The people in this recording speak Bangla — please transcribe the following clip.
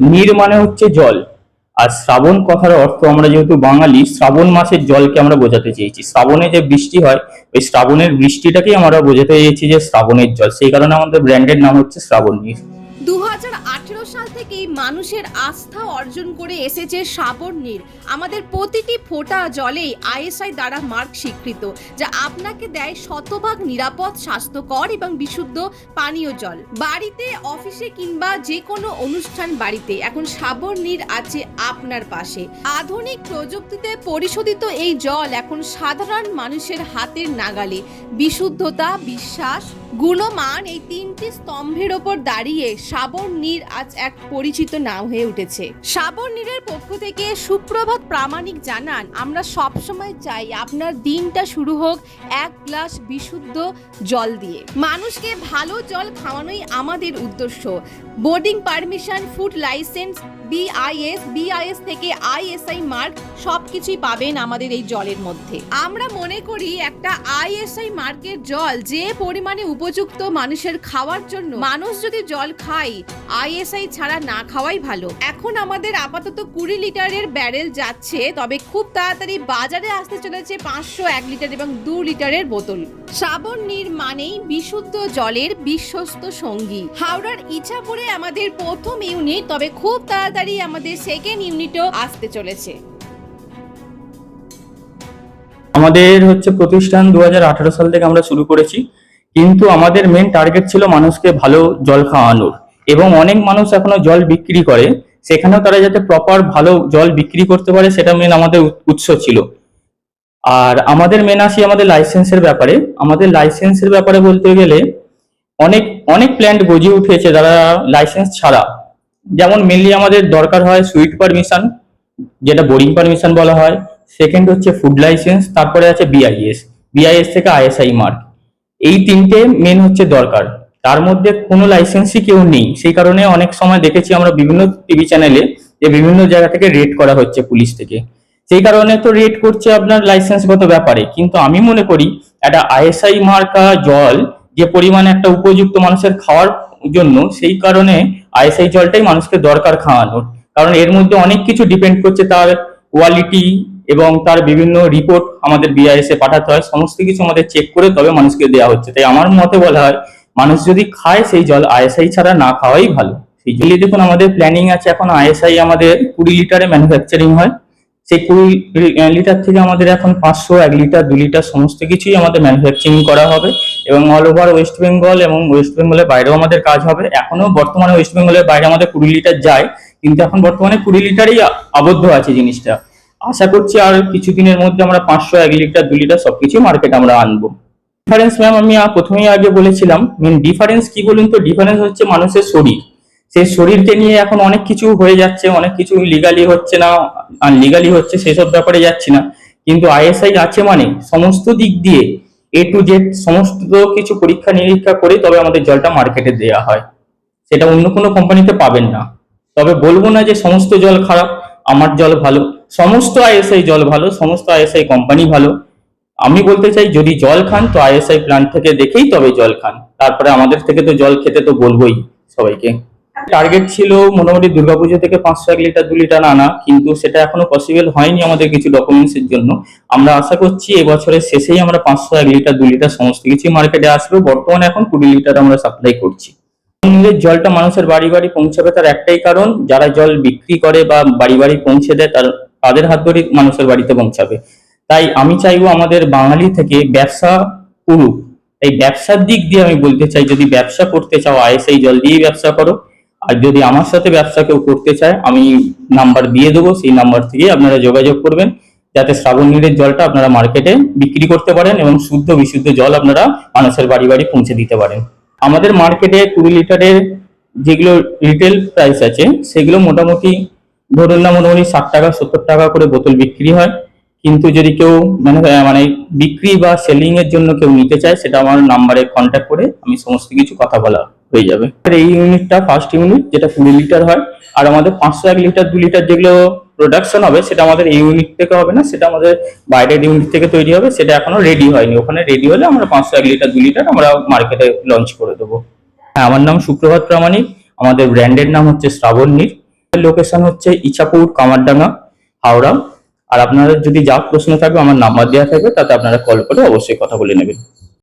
নীর মানে হচ্ছে জল। আর শ্রাবণ কথার অর্থ আমরা যেহেতু বাঙালি, শ্রাবণ মাসের জলকে আমরা বোঝাতে চেয়েছি। শ্রাবণে যে বৃষ্টি হয়, ওই শ্রাবণের বৃষ্টিটাকেই আমরা বোঝাতে চেয়েছি যে শ্রাবণের জল। সেই কারণে আমাদের ব্র্যান্ডের নাম হচ্ছে শ্রাবণ নীর। দু সাল থেকেই মানুষের আস্থা অর্জন করে এসেছে সাবর নীর আমাদের প্রতিটি ফোঁটা জলেই আইএসআই দ্বারা মার্ক স্বীকৃত, যা আপনাকে দেয় শতভাগ নিরাপদ, স্বাস্থ্যকর এবং বিশুদ্ধ পানীয় জল। বাড়িতে, অফিসে কিংবা যে কোনো অনুষ্ঠান বাড়িতে এখন সাবর নীর আছে আপনার পাশে। আধুনিক প্রযুক্তিতে পরিশোধিত এই জল এখন সাধারণ মানুষের হাতের নাগালে। বিশুদ্ধতা, বিশ্বাস, গুণমান এই তিনটি স্তম্ভের ওপর দাঁড়িয়ে সাবর নীর আজ এক পরিচিত নাম হয়ে উঠেছে। সাবর নীরের পক্ষ থেকে সুপ্রভাত প্রামাণিক জানান, আমরা সবসময় চাই আপনার দিনটা শুরু হোক এক গ্লাস বিশুদ্ধ জল দিয়ে। মানুষকে ভালো জল খাওয়ানোই আমাদের উদ্দেশ্য। Boarding permission, food licence, BIS BIS থেকে আইএসআই মার্ক সব কিছুই পাবেন আমাদের এই জলের মধ্যে। আমরা মনে করি একটা আইএসআই মার্কের জল যে পরিমাণে উপযুক্ত মানুষের খাওয়ার জন্য, মানুষ যদি জল খায়, আইএসআই ছাড়া না খাওয়াই ভালো। এখন আমাদের আপাতত কুড়ি লিটারের ব্যারেল যাচ্ছে, তবে খুব তাড়াতাড়ি বাজারে আসতে চলেছে পাঁচশো এক লিটার এবং দু লিটারের বোতল। শ্রাবণ নীর মানেই বিশুদ্ধ জলের বিশ্বস্ত সঙ্গী। হাওড়ার ইছাপুরে আমাদের প্রথম ইউনিট তবে খুব তাড়াতাড়ি আমাদের সেকেন্ড ইউনিটও আসতে চলেছে। আমাদের হচ্ছে প্রতিষ্ঠান দুহাজার আঠারো সাল থেকে আমরা শুরু করেছি, কিন্তু আমাদের মেন টার্গেট ছিল মানুষকে ভালো জল খাওয়ানোর। এবং অনেক মানুষ এখনও জল বিক্রি করে, সেখানেও তারা যাতে প্রপার ভালো জল বিক্রি করতে পারে, সেটা মেন আমাদের উৎস ছিল। আর আমাদের মেন আসি আমাদের লাইসেন্সের ব্যাপারে। আমাদের লাইসেন্সের ব্যাপারে বলতে গেলে, অনেক অনেক প্ল্যান্ট গজিয়ে উঠেছে যারা লাইসেন্স ছাড়া। যেমন মেনলি আমাদের দরকার হয় সুইট পারমিশন যেটা বোরিং পারমিশন বলা হয়। সেকেন্ড হচ্ছে ফুড লাইসেন্স তারপরে আছে বিআইএস বিআইএস থেকে আইএসআই মার্ক এই তিনটে মেন হচ্ছে দরকার। তার মধ্যে কোনো লাইসেন্সই কেউ নেই। সেই কারণে অনেক সময় দেখেছি আমরা বিভিন্ন টিভি চ্যানেলে যে বিভিন্ন জায়গা থেকে রেড করা হচ্ছে পুলিশ থেকে। সেই কারণে তো রেড করছে আপনার লাইসেন্সগত ব্যাপারে। কিন্তু আমি মনে করি একটা আইএসআই মার্কা জল যে পরিমাণে একটা উপযুক্ত মানুষের খাওয়ার জন্য সেই কারণে আইএসআই জলটাই মানুষকে দরকার খাওয়ানোর। কারণ এর মধ্যে অনেক কিছু ডিপেন্ড করছে তার কোয়ালিটি এবং তার বিভিন্ন রিপোর্ট আমাদের বিআইএস এ পাঠাতে হয়। সমস্ত কিছু আমাদের চেক করে তবে মানুষকে দেওয়া হচ্ছে। তাই আমার মতে বলা হয় মানুষ যদি খায়, সেই জল আইএসআই ছাড়া না খাওয়াই ভালো। সেই দেখুন আমাদের প্ল্যানিং আছে এখন আইএসআই আমাদের কুড়ি লিটারে ম্যানুফ্যাকচারিং হয়। সেই কুড়ি লিটার থেকে আমাদের এখন পাঁচশো, এক লিটার, দু লিটার সমস্ত কিছুই আমাদের ম্যানুফ্যাকচারিং করা হবে। এবং অল ওভার ওয়েস্ট বেঙ্গল এবং ওয়েস্ট বেঙ্গলের বাইরেও আমাদের কাজ হবে। এখনও বর্তমানে ওয়েস্ট বেঙ্গলের বাইরে আমাদের কুড়ি লিটার যায়, কিন্তু এখন বর্তমানে কুড়ি লিটারই আবদ্ধ আছে জিনিসটা। আশা করছি আর কিছুদিনের মধ্যে আমরা পাঁচশো, এক লিটার, দু লিটার সবকিছু মার্কেট আমরা আনব। ডিফারেন্স ম্যাম আমি প্রথমেই আগে বলেছিলাম মেন ডিফারেন্স কি বলুন তো? ডিফারেন্স হচ্ছে মানুষের শরীর। সেই শরীরকে নিয়ে এখন অনেক কিছু হয়ে যাচ্ছে, অনেক কিছু লিগালি হচ্ছে না আনলিগালি হচ্ছে, সেসব ব্যাপারে যাচ্ছি না। কিন্তু আইএসআই আছে মানে সমস্ত দিক দিয়ে এ টু জেড সমস্ত কিছু পরীক্ষা নিরীক্ষা করে তবে আমাদের জলটা মার্কেটে দেওয়া হয়। সেটা অন্য কোনো কোম্পানিতে পাবেন না। তবে বলব না যে সমস্ত জল খারাপ, আমার জল ভালো, সমস্ত আইএসআই জল ভালো, সমস্ত আইএসআই কোম্পানি ভালো আমি বলতে চাই, যদি জল খান, তো আইএসআই প্ল্যান্ট থেকে দেখেই তবে জল খান। তারপরে আমাদের থেকে তো জল খেতে তো বলবোই সবাইকে। টার্গেট ছিল মোটামুটি দুর্গাপুজো থেকে পাঁচশো এক লিটার, দু লিটার আনা, কিন্তু সেটা এখনও পসিবল হয়নি আমাদের কিছু ডকুমেন্টস এর জন্য। আমরা আশা করছি এবছরের শেষেই আমরা পাঁচশো এক লিটার, দু লিটার সমস্ত কিছু মার্কেটে আসবে। বর্তমানে এখন কুড়ি লিটার আমরা সাপ্লাই করছি। নিজের জলটা মানুষের বাড়ি বাড়ি পৌঁছাবে তার একটাই কারণ, যারা জল বিক্রি করে বা বাড়ি বাড়ি পৌঁছে দেয়, তার তাদের হাত ধরেই মানুষের বাড়িতে পৌঁছাবে। তাই আমি চাইব আমাদের বাঙালি থেকে ব্যবসা করুক। এই ব্যবসার দিক দিয়ে আমি বলতে চাই, যদি ব্যবসা করতে চাও, আইএসআই জল দিয়েই ব্যবসা করো। আর যদি আমার সাথে ব্যবসা কেউ করতে চায়, আমি নাম্বার দিয়ে দেবো, সেই নাম্বার থেকে আপনারা যোগাযোগ করবেন। যাতে শ্রাবণ নীরের জলটা আপনারা মার্কেটে বিক্রি করতে পারেন এবং শুদ্ধ বিশুদ্ধ জল আপনারা মানুষের বাড়ি বাড়ি পৌঁছে দিতে পারেন। আমাদের মার্কেটে কুড়ি লিটারের যেগুলো রিটেল প্রাইস আছে, সেগুলো মোটামুটি ধরুন না, মোটামুটি ষাট টাকা, সত্তর টাকা করে বোতল বিক্রি হয়। কিন্তু যদি কেউ মানে মানে বিক্রি বা সেলিং এর জন্য কেউ নিতে চায়, সেটা আমার নাম্বারে কন্ট্যাক্ট করে আমি সমস্ত কিছু কথা বলা হয়ে যাবে। এই ইউনিটটা ফার্স্ট ইউনিট যেটা কুড়ি লিটার হয়, আর আমাদের পাঁচশো এক লিটার দু লিটার যেগুলো প্রোডাকশন হবে, সেটা আমাদের এই ইউনিট থেকে হবে না, সেটা আমাদের বাইরের ইউনিট থেকে তৈরি হবে, সেটা এখনও রেডি হয়নি। ওখানে রেডি হলে আমরা পাঁচশো এক লিটার দু লিটার আমরা মার্কেটে লঞ্চ করে দেবো। হ্যাঁ আমার নাম সুপ্রভাত প্রামাণিক, আমাদের ব্র্যান্ডের নাম হচ্ছে শ্রাবণ লোকেশন হচ্ছে ইচাপুর কামারডাঙ্গা, হাওড়া। আর আপনারা যদি যা প্রশ্ন থাকবে, আমার নাম্বার দেওয়া থাকবে, তাতে আপনারা কল করে অবশ্যই কথা বলে নেবেন।